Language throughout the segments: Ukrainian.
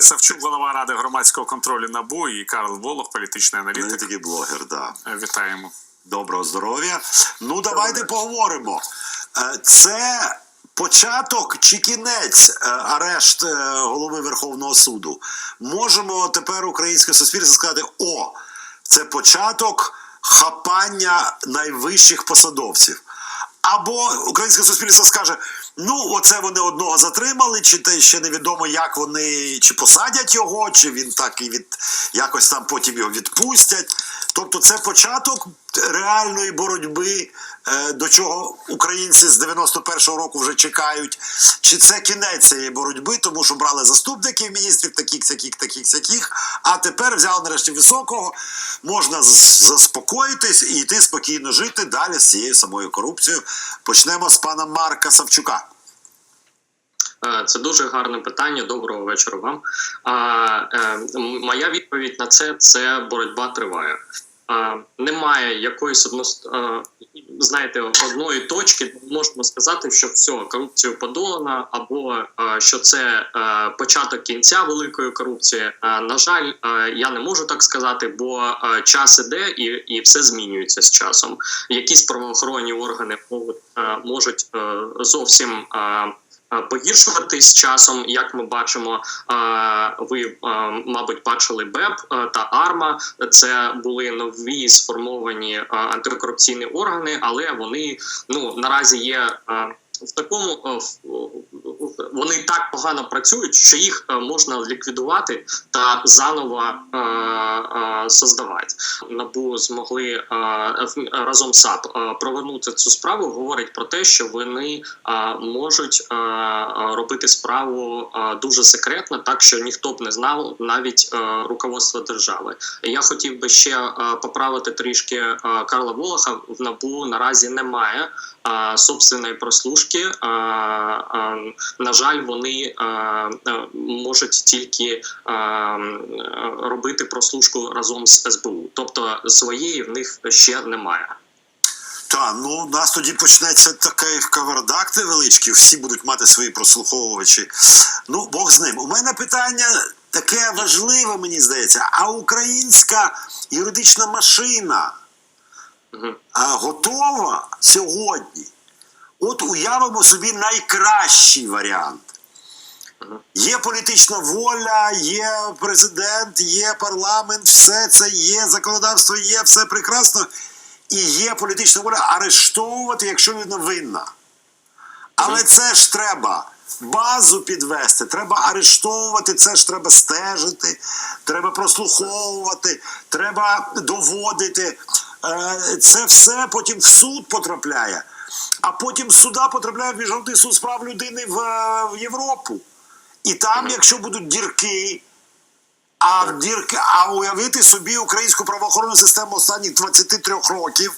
Савчук, голова ради громадського контролю НАБУ і Карл Волох, політичний аналітик. Аналітик і блогер, да. Е, Вітаємо. Доброго здоров'я. Ну, давайте поговоримо. Е, Це початок чи кінець е, арешт голови Верховного суду. Можемо тепер українське суспільство сказати: о, це початок хапання найвищих посадовців. Або українське суспільство скаже: ну, оце вони одного затримали, чи те ще невідомо, як вони чи посадять його, чи він так і від якось там потім його відпустять. Тобто, це початок реальної боротьби, е, до чого українці з 91-го року вже чекають. Чи це кінець цієї боротьби, тому що брали заступників міністрів, таких, таких, таких, таких, а тепер взяли нарешті високого, можна заспокоїтись і йти спокійно жити далі з цією самою корупцією. Почнемо з пана Марка Савчука. Е, Це дуже гарне питання. Доброго вечора вам. А, е, моя відповідь на це це боротьба триває. Немає якоїсь одност... е, знаєте, одної точки, де можемо сказати, що все, корупцію подолана, або що це початок кінця великої корупції. На жаль, я не можу так сказати, бо час іде і, і все змінюється з часом. Якісь правоохоронні органи можуть, можуть е, зовсім. Е, погіршуватись з часом, як ми бачимо, е, ви е, мабуть бачили БЕП та АРМА. Це були нові сформовані антикорупційні органи, але вони ну наразі є. В такому вони так погано працюють, що їх е, можна ліквідувати та заново е, е, создавати. Набу змогли е, разом САП е, провернути цю справу. Говорить про те, що вони е, можуть е, робити справу е, дуже секретно, так що ніхто б не знав, навіть е, руководство держави. Я хотів би ще е, поправити трішки е, Карла Волоха. В набу наразі немає е, собственної прослушки. Е, е, на жаль, вони е, е, можуть тільки е, робити прослушку разом з СБУ, тобто своєї в них ще немає. Та ну у нас тоді почнеться такий кавардак невеличкий, всі будуть мати свої прослуховувачі. Ну, Бог з ним. У мене питання таке важливе, мені здається. А українська юридична машина а, готова сьогодні? От уявимо собі найкращий варіант. Є політична воля, є президент, є парламент, все це є, законодавство є, все прекрасно. І є політична воля арештовувати, якщо людина винна. Але це ж треба базу підвести, треба арештовувати, це ж треба стежити, треба прослуховувати, треба доводити. Е, Це все потім в суд потрапляє, а потім з суда потрапляє Міжнародний суд з прав людини в, в Європу. І там, якщо будуть дірки, а дірки, а уявити собі українську правоохоронну систему останніх 23 років,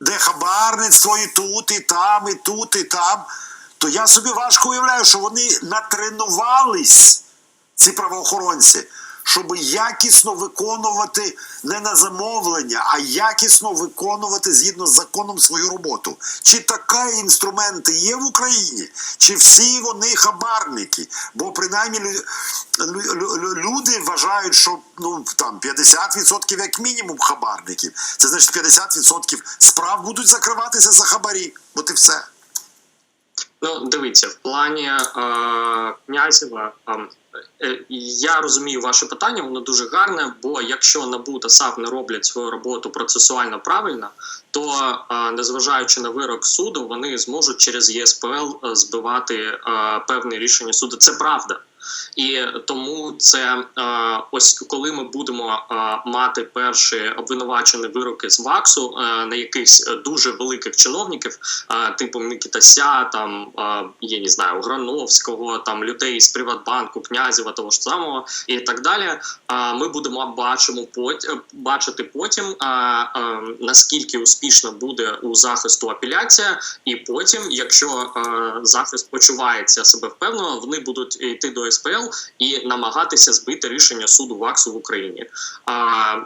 де хабарництво і тут, і там, і тут, і там, то я собі важко уявляю, що вони натренувались, ці правоохоронці, щоб якісно виконувати не на замовлення, а якісно виконувати згідно з законом свою роботу. Чи такі інструменти є в Україні, чи всі вони хабарники? Бо принаймні лю- лю- лю- люди вважають, що ну там 50% як мінімум хабарників. Це значить 50% справ будуть закриватися за хабарі. От і все. Ну, дивіться, в плані е, князєва. е, е, я розумію ваше питання, воно дуже гарне. Бо якщо НАБУ та САП не роблять свою роботу процесуально правильно, то е, незважаючи на вирок суду, вони зможуть через ЄСПЛ е, збивати е, певне рішення суду. Це правда. І тому це е, ось коли ми будемо е, мати перші обвинувачені вироки з ВАКСу е, на якихось дуже великих чиновників, типу Микитася, там я не знаю, Грановського, там людей з Приватбанку, Князєва, того ж самого і так далі. Ми будемо бачимо бачити потім, наскільки успішно буде у захисту апеляція, і потім, якщо захист почувається себе впевнено, вони будуть йти до СПЛ і намагатися збити рішення суду ВАКСу в Україні. А,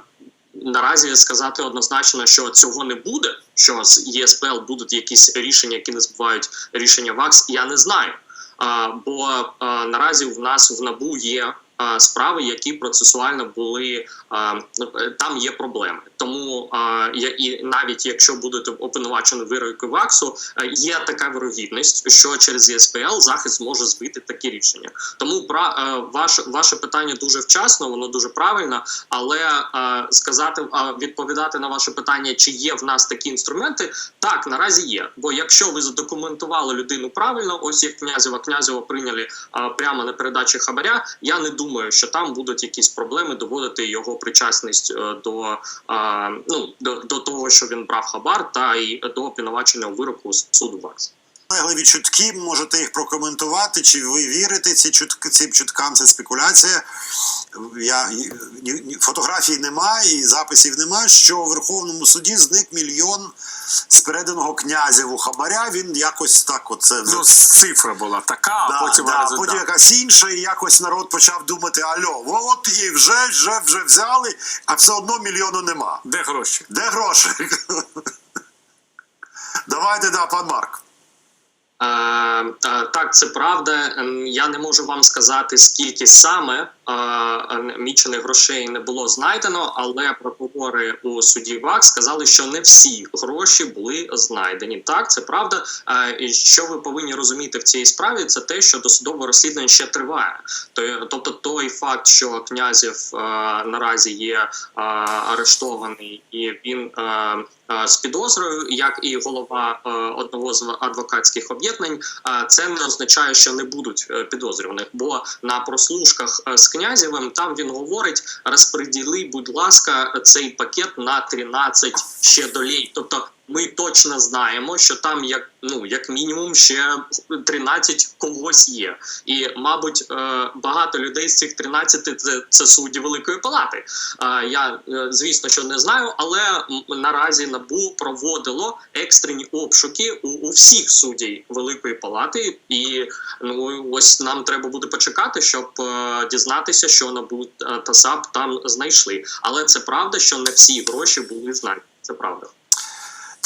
Наразі сказати однозначно, що цього не буде. Що з ЄСПЛ будуть якісь рішення, які не збивають рішення ВАКС, я не знаю. А, бо а, наразі в нас в набу є. Справи, які процесуально були там є проблеми. Тому і навіть якщо будете обвинувачені вироки ВАКСу, е, є така вирогідність, що через ЄСПЛ захист може збити такі рішення. Тому е, ваше ваше питання дуже вчасно, воно дуже правильно. Але е, сказати е, відповідати на ваше питання, чи є в нас такі інструменти, так наразі є. Бо якщо ви задокументували людину правильно, ось як князева князева прийняли е, прямо на передачі хабаря. Я не думаю, що там будуть якісь проблеми доводити його причасність е, до, ну до, до того, що він брав хабар, та й до обвинувачення вироку суду ВАКС. Легливі чутки, можете їх прокоментувати, чи ви вірите ці чутки, цим чуткам, це спекуляція. Я, ні, ні, фотографій немає і записів немає, що у Верховному суді зник мільйон з переданого князеву хабаря. Він якось так оце Ну, цифра була така, а Да, потім да, результат. потім якась інша, і якось народ почав думати: альо, от і вже, вже, вже взяли, а все одно мільйону нема. Де гроші? Де гроші? Давайте, да, пан Марк. Е, е, так, це правда. Ем, Я не можу вам сказати, скільки саме мічених грошей не було знайдено, але прокурори у суді ВАК сказали, що не всі гроші були знайдені. Так, це правда. І що ви повинні розуміти в цій справі, це те, що досудове розслідування ще триває. Тобто, той факт, що князів наразі є арештований, і він з підозрою, як і голова одного з адвокатських об'єднань, це не означає, що не будуть е, підозрюваних. Бо на прослушках е, з князєвим там він говорить: розподіли, будь ласка, цей пакет на 13 ще долей. Тобто. Ми точно знаємо, що там як ну як мінімум ще 13 когось є, і мабуть, е, багато людей з цих 13 це, це судді Великої Палати. Я е, звісно, що не знаю, але наразі набу проводило екстрені обшуки у, у всіх суддів Великої Палати, і ну ось нам треба буде почекати, щоб е, дізнатися, що набу та САП там знайшли. Але це правда, що не всі гроші були знані. Це правда.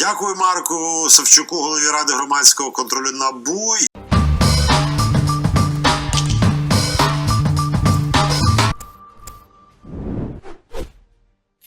Дякую Марку Савчуку, голові ради громадського контролю НАБУ.